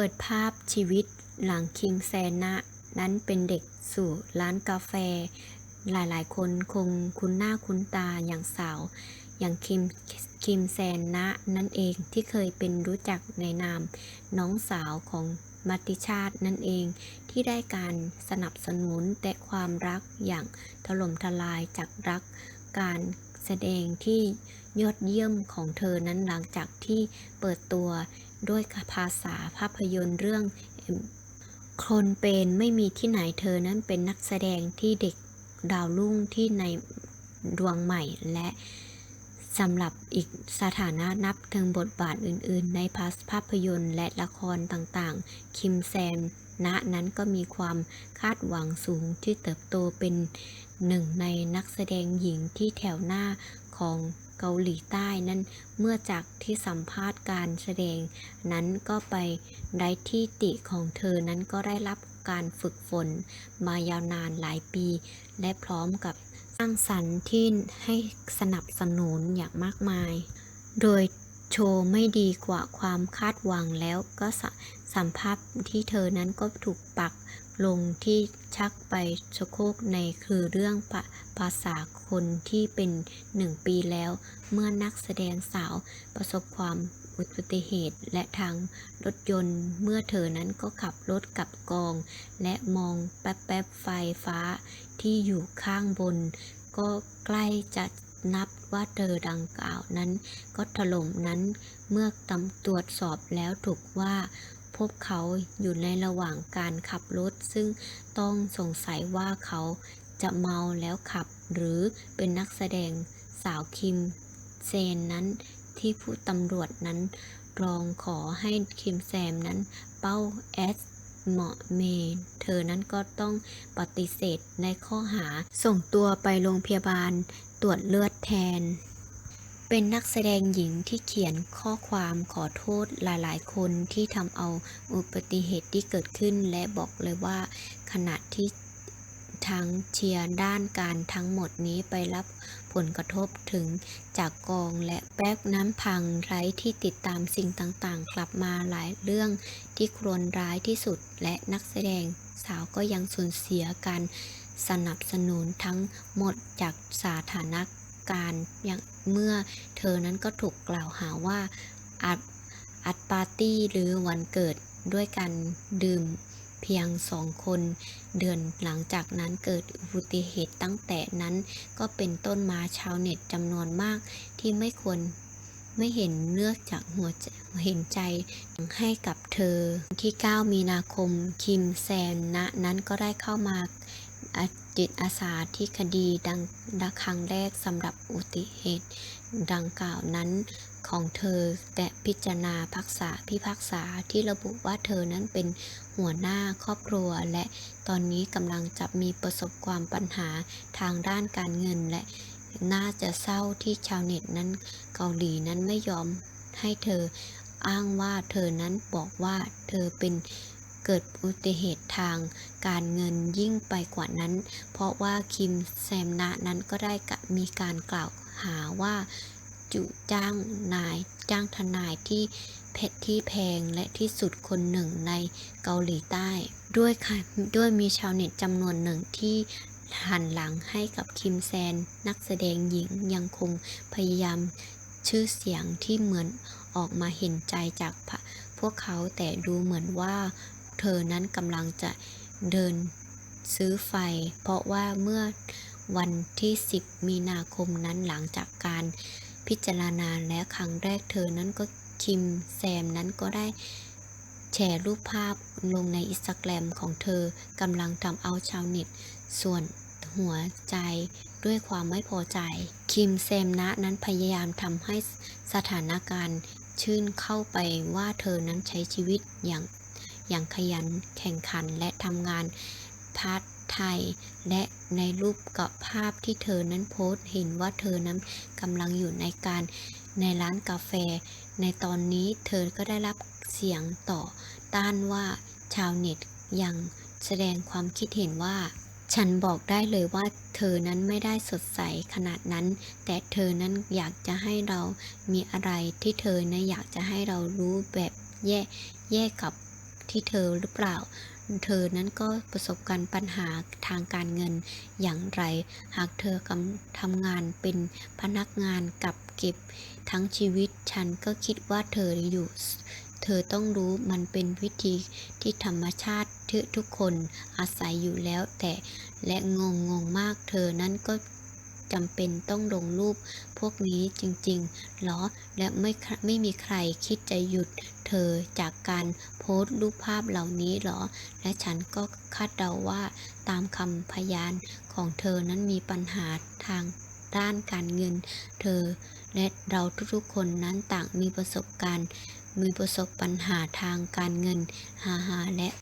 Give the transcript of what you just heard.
เปิดภาพชีวิตหลังคิมแซนนะ นั้นเป็นเด็กสู่ร้านกาแฟ หลายๆ คนคงคุ้นหน้าคุ้นตาอย่างสาว อย่างคิมคิมแซนนะ นั่นเองที่เคยเป็นรู้จักในนาม น้องสาวของมัตติชาตินั่นเองที่ได้การสนับสนุนแต่ความรักอย่างถล่มทลายจากรักการแสดงที่ยอดเยี่ยมของเธอนั้นหลังจากที่เปิดตัว ด้วยภาษาภาพยนตร์เรื่องคนเป็นไม่มีที่ไหนเธอนั้นเป็นนักแสดงที่เด็กดาวรุ่งที่ในดวงใหม่และสำหรับอีกสถานะนับถึงบทบาทอื่น ๆ ในภาพยนตร์และละครต่างๆ คิมแซมณนั้นก็มีความคาดหวังสูงที่เติบโตเป็นหนึ่งในนักแสดงหญิงที่แถวหน้าของ เกาหลีใต้นั้น เมื่อจากที่สัมภาษณ์การแสดง นั้นก็ไปได้ที่ติของเธอนั้นก็ได้รับการฝึกฝนมายาวนานหลายปี และพร้อมกับสร้างสรรค์ที่ให้สนับสนุนอย่างมากมาย โดยโชว์ไม่ดีกว่าความคาดหวังแล้วก็สสัมภาษณ์ที่เธอนั้นก็ถูกปัก ลงที่ชักไปชะโคกในคือเรื่องภาภาษาคนที่เป็นหนึ่งปีแล้ว เมื่อนักแสดงสาวประสบความอุบัติเหตุและทางรถยนต์เมื่อเธอนั้นก็ขับรถกลับกอง และมองแป๊บๆไฟฟ้าที่อยู่ข้างบน ก็ใกล้จะนับว่าเธอดังกล่าวนั้น ก็ถล่มนั้นเมื่อตำตรวจสอบแล้วถูกว่า พบเขาอยู่ในระหว่างการขับรถ ซึ่งต้องสงสัยว่าเขาจะเมาแล้วขับ หรือเป็นนักแสดงสาวคิมเซนนั้นที่ผู้ตำรวจนั้นรองขอให้คิมแซมนั้นเป้าแอสเหมาะเมนเธอนั้นก็ต้องปฏิเสธในข้อหาส่งตัวไปโรงพยาบาลตรวจเลือดแทน เป็นนักแสดงหญิงที่เขียนข้อความขอโทษหลายๆ คนที่ทำเอาอุบัติเหตุที่เกิดขึ้น และบอกเลยว่าขณะที่ทั้งเชียร์ด้านการทั้งหมดนี้ไปรับผลกระทบถึงจากกองและแป๊กน้ำพังไร้ที่ติดตามสิ่งต่างๆ กลับมาหลายเรื่องที่ครวญร้ายที่สุดและนักแสดงสาวก็ยังสูญเสียการสนับสนุนทั้งหมดจากสาถานการณ์อย่าง เมื่อเธอนั้นก็ถูกกล่าวหาว่าอัดอัดปาร์ตี้หรือวันเกิดด้วยกันดื่มเพียงสองคนเดือนหลังจากนั้นเกิดอุบัติเหตุตั้งแต่นั้นก็เป็นต้นมาชาวเน็ตจำนวนมากที่ไม่ควรไม่เห็นเลือกจากหัวเห็นใจให้กับเธอ ที่ 9 มีนาคม คิมแซนนะนั้นก็ได้เข้ามา จิตอาสาที่คดีดังดังครั้งแรกสำหรับอุติเหตุ ดังกล่าวนั้นของเธอแต่พิจารณาพักษาพิพากษาที่ระบุว่าเธอนั้นเป็นหัวหน้าครอบครัว และตอนนี้กำลังจะมีประสบความปัญหาทางด้านการเงิน และน่าจะเศร้าที่ชาวเน็ตนั้นเกาหลีนั้นไม่ยอมให้เธออ้างว่าเธอนั้นบอกว่าเธอเป็น เกิดอุบัติเหตุทางการเงินยิ่งไปกว่านั้น เพราะว่าคิมแซมนะนั้นก็ได้มีการกล่าวหาว่าจุจ้างนายจ้างทนายที่เพชรที่แพงและที่สุดคนหนึ่งในเกาหลีใต้ ด้วยค่ะด้วยมีชาวเน็ตจำนวนหนึ่งที่หันหลังให้กับคิมแซน นักแสดงหญิงยังคงพยายามชื่อเสียงที่เหมือนออกมาเห็นใจจากพวกเขาแต่ดูเหมือนว่า เธอนั้นกำลังจะเดินซื้อไฟ เพราะว่าเมื่อวันที่ 10 มีนาคมนั้นหลังจากการพิจารณาและครั้งแรกเธอนั้นก็คิมแซมนั้นก็ได้แชร์รูปภาพลงในอินสตาแกรมของเธอกำลังทำเอาชาวเน็ต ส่วนหัวใจด้วยความไม่พอใจ คิมแซมนะนั้นพยายามทำให้สถานการณ์ชื่นเข้าไปว่าเธอนั้นใช้ชีวิตอย่าง อย่างขยันแข่งขันและทำงานพาร์ทไทย และในรูปกับภาพที่เธอนั้นโพสเห็นว่าเธอนั้นกำลังอยู่ในการในร้านกาแฟ ในตอนนี้เธอก็ได้รับเสียงต่อต้านว่าชาวเน็ตยังแสดงความคิดเห็นว่า ฉันบอกได้เลยว่าเธอนั้นไม่ได้สดใสขนาดนั้น แต่เธอนั้นอยากจะให้เรามีอะไรที่เธอนะอยากจะให้เรารู้แบบแย่แย่กับ ที่เธอหรือเปล่า เธอนั้นก็ประสบการปัญหาทางการเงินอย่างไร หากเธอกำทำงานเป็นพนักงานกับเก็บทั้งชีวิต ฉันก็คิดว่าเธออยู่เธอต้องรู้มันเป็นวิธีที่ธรรมชาติที่ทุกคนอาศัยอยู่แล้วแต่และงงงงมากเธอนั้นก็ จำเป็นต้องลงรูปพวกนี้จริงๆหรอ และไม่ไม่มีใครคิดจะหยุดเธอจากการโพสต์รูปภาพเหล่านี้หรอ และฉันก็คาดเดาว่าตามคำพยานของเธอนั้นมีปัญหาทางด้านการเงิน เธอและเราทุกๆคนนั้นต่างมีประสบการณ์ มีประสบปัญหาทางการเงินหาหาและ